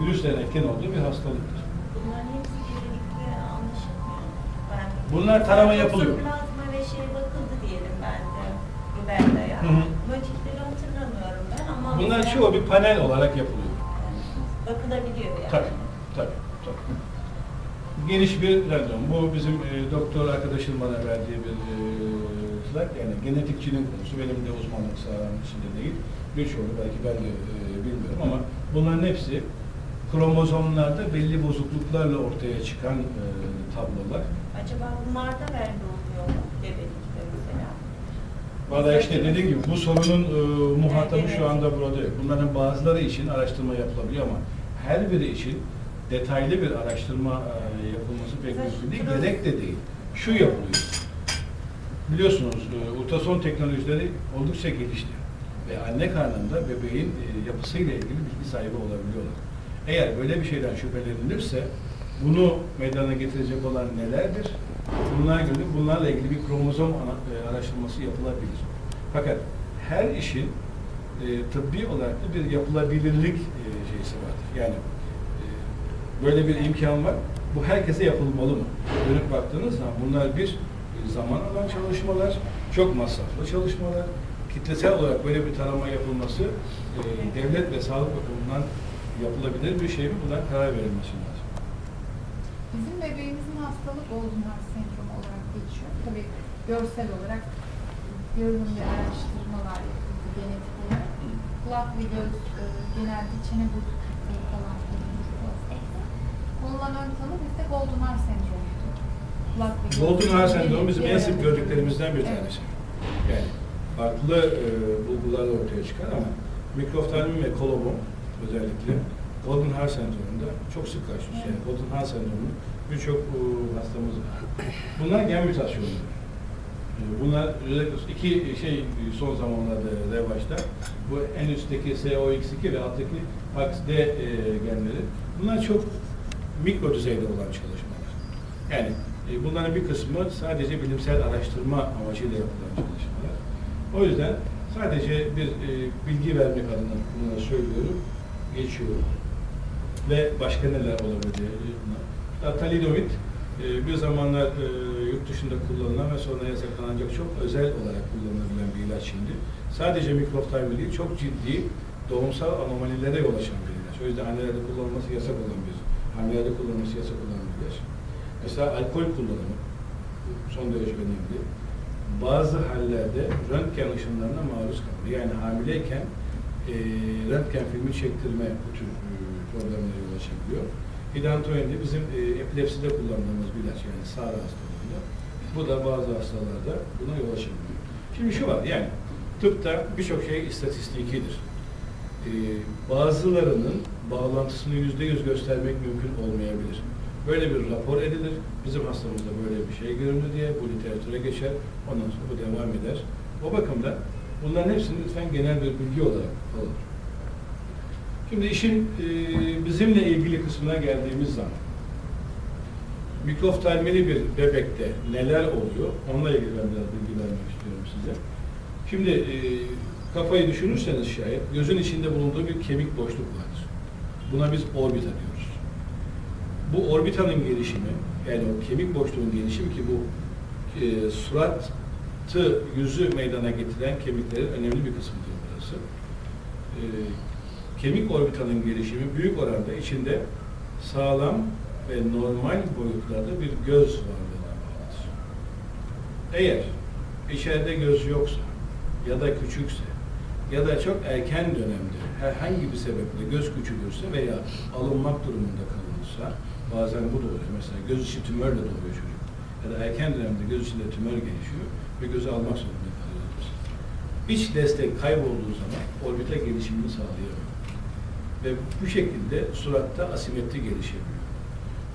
virüslerin etken olduğu bir hastalıktır. Bunların hepsi birlikte anlaşılmıyor. Ben Bunlar tarama yapılıyor. Plazma ve şey bakıldı diyelim ben de Rubella'ya. Hı hı. Motifleri hatırlamıyorum ben ama Bunlar mesela- çoğu bir panel olarak yapılıyor. bakılabiliyor yani. Tabii, tabii, tabii. Geniş bir random. Bu bizim e, doktor arkadaşım bana verdiği bir e, slide. Yani genetikçinin konusu. Benim de uzmanlık sahanın içinde değil. Birçoğunu belki ben de e, bilmiyorum ama bunların hepsi kromozomlarda belli bozukluklarla ortaya çıkan e, tablolar. Acaba bunlarda verdi oluyor mu? Mesela. Valla işte dediğim gibi bu sorunun e, muhatabı Evet. şu anda burada yok. Bunların bazıları için araştırma yapılabiliyor ama her biri için detaylı bir araştırma e, yapılması pek mümkün değil. şurası- Gerek de değil. Şu yapılıyor. Biliyorsunuz e, ultrason teknolojileri oldukça gelişti. Ve anne karnında bebeğin e, yapısıyla ilgili bilgi sahibi olabiliyorlar. Eğer böyle bir şeyden şüphelenilirse bunu meydana getirecek olan nelerdir? Bunlar göre bunlarla ilgili bir kromozom e, araştırması yapılabilir. Fakat her işin e, tıbbi olarak da bir yapılabilirlik e, şeysi vardır. Yani e, böyle bir imkan var. Bu herkese yapılmalı mı? Dönüp baktığınız zaman bunlar bir e, zaman alan çalışmalar, çok masraflı çalışmalar. Kitlesel olarak böyle bir tarama yapılması e, devlet ve sağlık bakımından yapılabilir bir şey mi? Buna karar verilmesi lazım. Bizim bebeğimizin hastalığı Goldenhar sendromu olarak geçiyor. Tabii görsel olarak görünüm ve araştırmalar yapıldı genetik olarak. Kulak ve göz e, genelde çene bozuklukları falan. Konulan ön tanı bizde Goldenhar sendromu'ydu. Kulak ve göz Goldenhar sendromu bizim en sık Evet. gördüklerimizden bir Evet. tanesi. Yani farklı e, bulgularla ortaya çıkar ama mikroftalmi ve kolobom özellikle Goldenhar sendromunda çok sık karşılaşıyoruz. Yani Goldenhar sendromu birçok e, hastamız var. Bunlar gen mutasyonları. E, Bunlar özellikle iki şey e, son zamanlarda revaçta. Bu en üstteki SOX2 ve alttaki PAX-D e, genleri. Bunlar çok mikro düzeyde olan çalışmalar. Yani bunların bir kısmı sadece bilimsel araştırma amacıyla yapılan çalışmalar. O yüzden sadece bir bilgi vermek adına bunları söylüyorum, geçiyorum. Ve başka neler olabilir? bunlar? Talidomid e, bir zamanlar e, yurt dışında kullanılan ve sonra yasaklanacak çok özel olarak kullanılabilen bir ilaç şimdi. Sadece mikroftalmi değil, çok ciddi doğumsal anomalilere yol açan bir ilaç. O yüzden annelerde kullanılması yasak olan bir, hamilelerde kullanılması yasak olan bir ilaç. Mesela alkol kullanımı son derece önemli. Bazı hallerde röntgen ışınlarına maruz kalıyor. Yani hamileyken e, röntgen filmi çektirme bu tür e, problemlere yol açabiliyor. Hidantoin de bizim e, epilepside kullandığımız bir ilaç yani SARA hastalığında. Bu da bazı hastalarda buna yol açabiliyor. Şimdi şu var yani tıpta birçok şey istatistikidir. E, bazılarının bağlantısını yüzde yüz göstermek mümkün olmayabilir. Böyle bir rapor edilir. Bizim hastamızda böyle bir şey göründü diye bu literatüre geçer. Ondan sonra bu devam eder. O bakımdan bunların hepsini lütfen genel bir bilgi olarak alın. Şimdi işin e, bizimle ilgili kısmına geldiğimiz zaman mikroftalmili bir bebekte neler oluyor? Onunla ilgili ben biraz bilgi vermek istiyorum size. Şimdi e, kafayı düşünürseniz şayet gözün içinde bulunduğu bir kemik boşluk vardır. Buna biz orbita diyoruz. Bu orbitanın gelişimi, yani o kemik boşluğun gelişimi ki bu e, suratı, yüzü meydana getiren kemiklerin önemli bir kısmıdır burası. E, kemik orbitanın gelişimi büyük oranda içinde sağlam ve normal boyutlarda bir göz varlığına bağlıdır. Eğer içeride göz yoksa ya da küçükse ya da çok erken dönemde herhangi bir sebeple göz küçülürse veya alınmak durumunda kalınırsa bazen bu da oluyor. Mesela göz içi tümörle doğuyor çocuk. Ya da erken dönemde göz içinde tümör gelişiyor ve gözü almak zorunda kalıyoruz. İç destek kaybolduğu zaman orbite gelişimini sağlayamıyor. Ve bu şekilde suratta asimetri gelişebiliyor.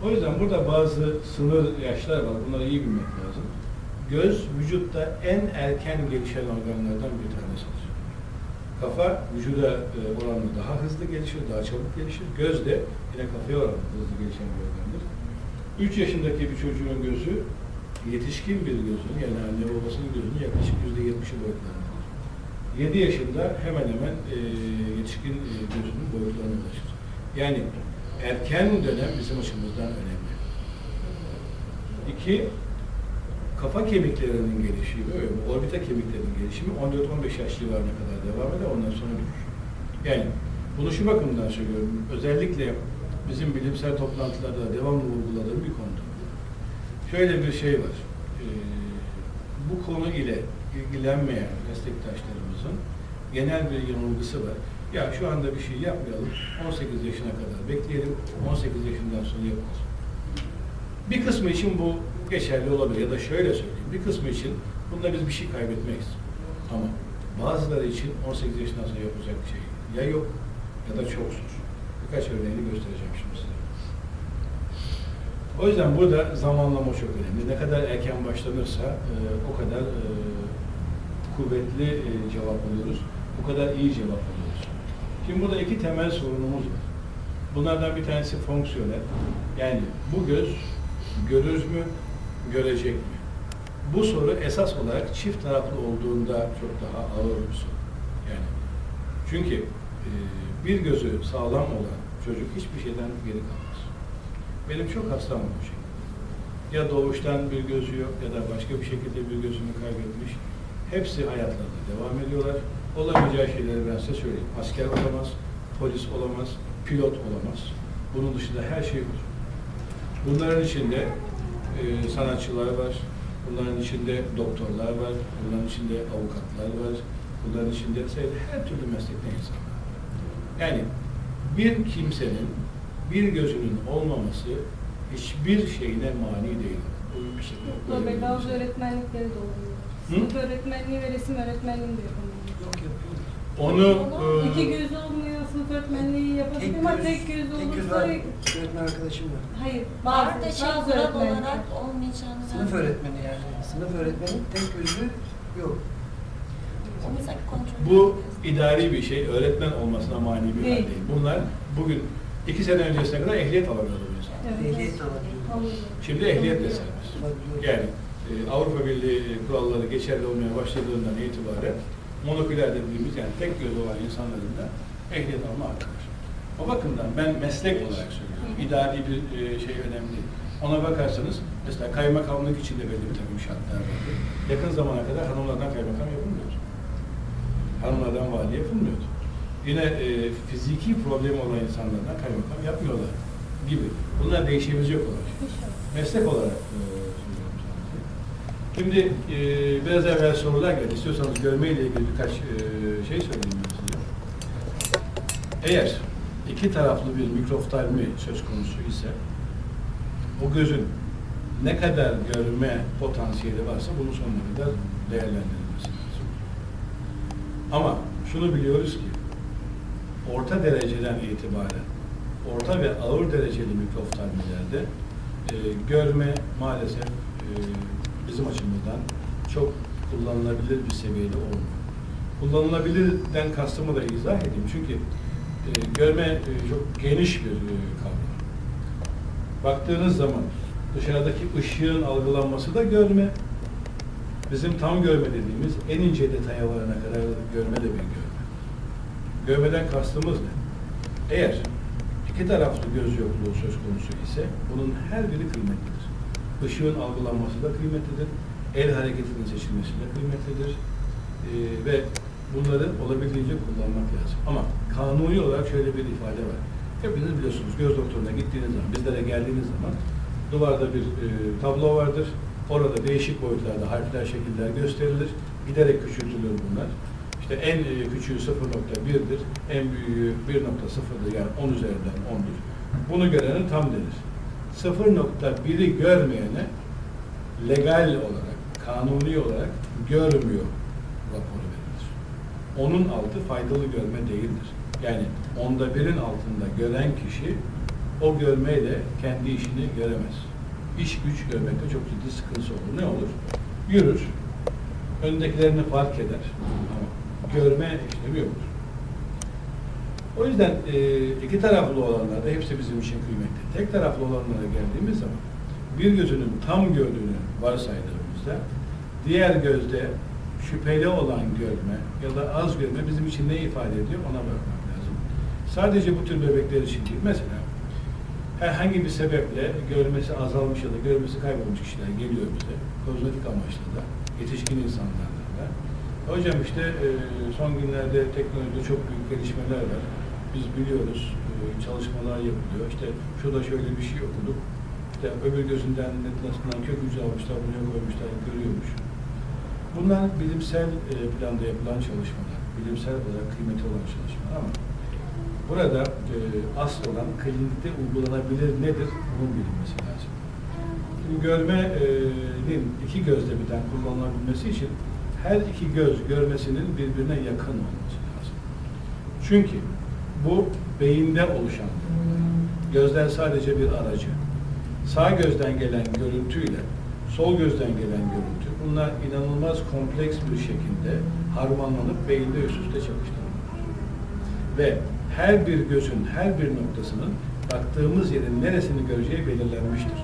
O yüzden burada bazı sınır yaşlar var. Bunları iyi bilmek lazım. Göz vücutta en erken gelişen organlardan bir tanesidir. Kafa vücuda e, oranla daha hızlı gelişir, daha çabuk gelişir. Göz de yine kafaya oranla hızlı gelişen bir organdır. 3 yaşındaki bir çocuğun gözü yetişkin bir gözün yani anne babasının gözünün yaklaşık %70'i boyutlarındadır. 7 yaşında hemen hemen e, yetişkin e, gözünün boyutlarına ulaşır. Yani erken dönem bizim açımızdan önemli. İki, kafa kemiklerinin gelişimi, orbita kemiklerinin gelişimi 14-15 yaş civarına kadar devam eder, ondan sonra düşür. Yani bunu şu bakımdan söylüyorum, özellikle bizim bilimsel toplantılarda da devamlı vurguladığım bir konudur. Şöyle bir şey var, ee, bu konu ile ilgilenmeyen meslektaşlarımızın genel bir yanılgısı var. Ya şu anda bir şey yapmayalım, 18 yaşına kadar bekleyelim, 18 yaşından sonra yaparız. Bir kısmı için bu geçerli olabilir ya da şöyle söyleyeyim, bir kısmı için bunda biz bir şey kaybetmeyiz. Ama bazıları için 18 yaşından sonra yapacak şey ya yok ya da çok zor. Birkaç örneğini göstereceğim şimdi size. O yüzden burada zamanlama çok önemli. Ne kadar erken başlanırsa e, o kadar e, kuvvetli e, cevap alıyoruz, o kadar iyi cevap alıyoruz. Şimdi burada iki temel sorunumuz var. Bunlardan bir tanesi fonksiyonel. Yani bu göz görür mü, görecek mi? Bu soru esas olarak çift taraflı olduğunda çok daha ağır bir soru. Yani çünkü e, bir gözü sağlam olan çocuk hiçbir şeyden geri kalmaz. Benim çok hastam bu şekilde. Ya doğuştan bir gözü yok ya da başka bir şekilde bir gözünü kaybetmiş. Hepsi hayatlarına devam ediyorlar. Olamayacağı şeyleri ben size söyleyeyim. Asker olamaz, polis olamaz, pilot olamaz. Bunun dışında her şey olur. Bunların içinde e, sanatçılar var, bunların içinde doktorlar var, bunların içinde avukatlar var, bunların içinde her türlü meslekten insan var. Yani bir kimsenin bir gözünün olmaması hiçbir şeyine mani değil. Bazı öğretmenlikleri de oluyor. Hı? Sınıf öğretmenliği ve resim öğretmenliği de yapamıyor. Onu e, İki göz olmuyor, sınıf öğretmenliği yapabiliyor ama tek göz tek göz olursa... var. Öğretmen arkadaşım var. Hayır, bazı, Var da şey bazı kural öğretmenlikler. olarak olmayacağını Sınıf öğretmeni yani. Sınıf öğretmeni tek gözlü yok. Bu idari bir şey, öğretmen olmasına mani bir hal Değil. değil. Bunlar bugün iki sene öncesine kadar ehliyet alamıyordu insan. Evet. Ehliyet. Şimdi ehliyetle serbest. Alabiliyor. Yani e, Avrupa Birliği kuralları geçerli olmaya başladığından itibaren monoküler dediğimiz yani tek göz olan insanların da ehliyet alma hakkı var. O bakımdan ben meslek olarak söylüyorum. İdari bir e, şey önemli. Ona bakarsanız mesela kaymakamlık içinde belli bir takım şartlar vardı. Yakın zamana kadar hanımlardan kaymakam yapılmıyordu. Hanımlardan vali yapılmıyordu. Yine e, fiziki problemi olan insanlardan kaymakam yapmıyorlar gibi. Bunlar değişebilecek olan şey meslek olarak e. Şimdi e, biraz evvel sorular geldi. İstiyorsanız görmeyle ilgili birkaç e, şey söyleyeyim size. Eğer iki taraflı bir mikroftalmi söz konusu ise o gözün ne kadar görme potansiyeli varsa bunun sonuna kadar değerlendirilmesi lazım. Ama şunu biliyoruz ki orta dereceden itibaren orta ve ağır dereceli mikroftalmilerde e, görme maalesef e, bizim açımızdan çok kullanılabilir bir seviyede olmuyor. Kullanılabilirden kastımı da izah edeyim. Çünkü e, görme e, çok geniş bir e, kavram. Baktığınız zaman dışarıdaki ışığın algılanması da görme. Bizim tam görme dediğimiz en ince detaya varana kadar görme de bir görme. Görmeden kastımız ne? Eğer iki taraflı göz yokluğu söz konusu ise bunun her biri kıymetlidir. Işığın algılanması da kıymetlidir. El hareketinin seçilmesi de kıymetlidir. Ee, ve bunları olabildiğince kullanmak lazım. Ama kanuni olarak şöyle bir ifade var. Hepiniz biliyorsunuz göz doktoruna gittiğiniz zaman, bizlere geldiğiniz zaman duvarda bir e, tablo vardır. Orada değişik boyutlarda harfler, şekiller gösterilir. Giderek küçültülür bunlar. İşte en e, küçüğü 0.1'dir, en büyüğü 1.0'dır yani 10 üzerinden 10'dur. Bunu görenin tam denir. 0.1'i görmeyene legal olarak, kanuni olarak görmüyor raporu verilir. Onun altı faydalı görme değildir. Yani onda birin altında gören kişi o görmeyle kendi işini göremez. İş güç görmekte çok ciddi sıkıntısı olur. Ne olur? Yürür, öndekilerini fark eder ama görme işlemi yoktur. O yüzden e, iki taraflı olanlarda hepsi bizim için kıymetli. Tek taraflı olanlara geldiğimiz zaman bir gözünün tam gördüğünü varsaydığımızda diğer gözde şüpheli olan görme ya da az görme bizim için ne ifade ediyor ona bakmak lazım. Sadece bu tür bebekler için değil. Mesela herhangi bir sebeple görmesi azalmış ya da görmesi kaybolmuş kişiler geliyor bize. Kozmetik amaçlı da, yetişkin insanlardan da. Hocam işte e, son günlerde teknolojide çok büyük gelişmeler var. Biz biliyoruz, e, çalışmalar yapılıyor. İşte şurada şöyle bir şey okuduk. İşte öbür gözünden netlasından kök hücre almışlar, buraya koymuşlar, görüyormuş. Bunlar bilimsel e, planda yapılan çalışmalar, bilimsel olarak kıymetli olan çalışmalar ama burada e, asıl olan klinikte uygulanabilir nedir bunun bilinmesi lazım. Şimdi görmenin iki gözle birden kullanılabilmesi için her iki göz görmesinin birbirine yakın olması lazım. Çünkü bu beyinde oluşan gözler sadece bir aracı. Sağ gözden gelen görüntüyle sol gözden gelen görüntü bunlar inanılmaz kompleks bir şekilde harmanlanıp beyinde üst üste çalıştırılıyor. Ve her bir gözün her bir noktasının baktığımız yerin neresini göreceği belirlenmiştir.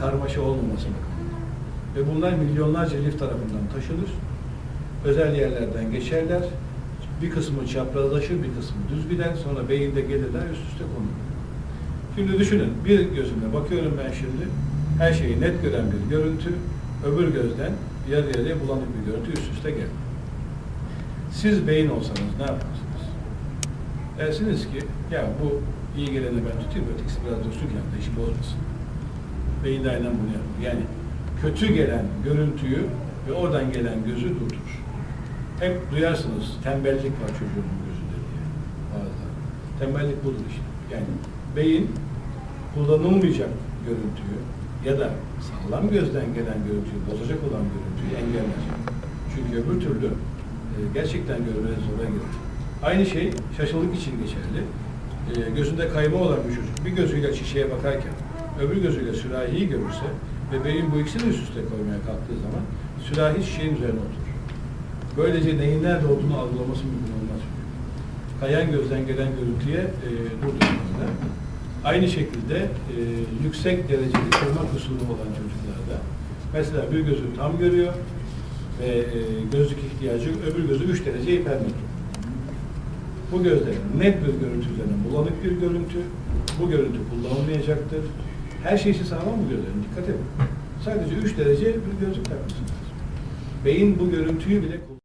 Karmaşa olmaması. Ve bunlar milyonlarca lif tarafından taşınır. Özel yerlerden geçerler. Bir kısmı çaprazlaşır, bir kısmı düz gider. Sonra beyinde gelirler, üst üste konulur. Şimdi düşünün, bir gözümle bakıyorum ben şimdi. Her şeyi net gören bir görüntü. Öbür gözden yarı yarıya bulanık bir görüntü üst üste geldi. Siz beyin olsanız ne yaparsınız? Dersiniz ki, ya bu iyi gelene ben tutayım, ötekisi biraz dursun ki işi bozmasın. Beyin de aynen bunu yapıyor. Yani kötü gelen görüntüyü ve oradan gelen gözü durdurur. Hep duyarsınız, tembellik var çocuğun gözünde diye. Bazen. Tembellik budur işte. Yani beyin kullanılmayacak görüntüyü ya da sağlam gözden gelen görüntüyü, bozacak olan görüntüyü engeller. Çünkü öbür türlü e, gerçekten görmeye zora girer. Aynı şey şaşılık için geçerli. E, gözünde kayma olan bir çocuk bir gözüyle şişeye bakarken öbür gözüyle sürahiyi görürse ve beyin bu ikisini üst üste koymaya kalktığı zaman sürahi şişenin üzerine oturur. Böylece neyin nerede olduğunu algılaması mümkün olmaz. Kayan gözden gelen görüntüye e, durdurduğunda aynı şekilde e, yüksek dereceli kırma kusuru olan çocuklarda mesela bir gözü tam görüyor ve e, gözlük ihtiyacı öbür gözü 3 derece hipermetrop. Bu gözde net bir görüntü üzerine bulanık bir görüntü. Bu görüntü kullanılmayacaktır. Her şeysi sağlam bu gözlerin. Dikkat edin. Sadece 3 derece bir gözlük takması lazım. Beyin bu görüntüyü bile kullanıyor.